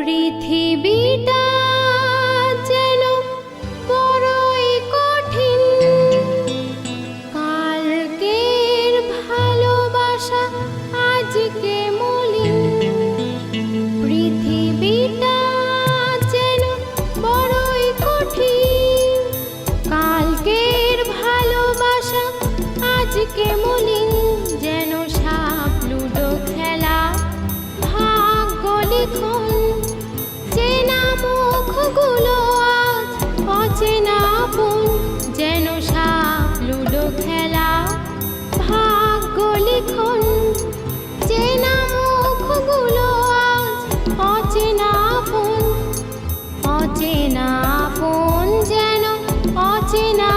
পৃথিবীটা যেন বড়ই কঠিন। কালকের ভালোবাসা পৃথিবীটা যেন বড়ই কঠিন। কালকের ভালোবাসা আজকে যেন সাপ, লুডো খেলা Latina.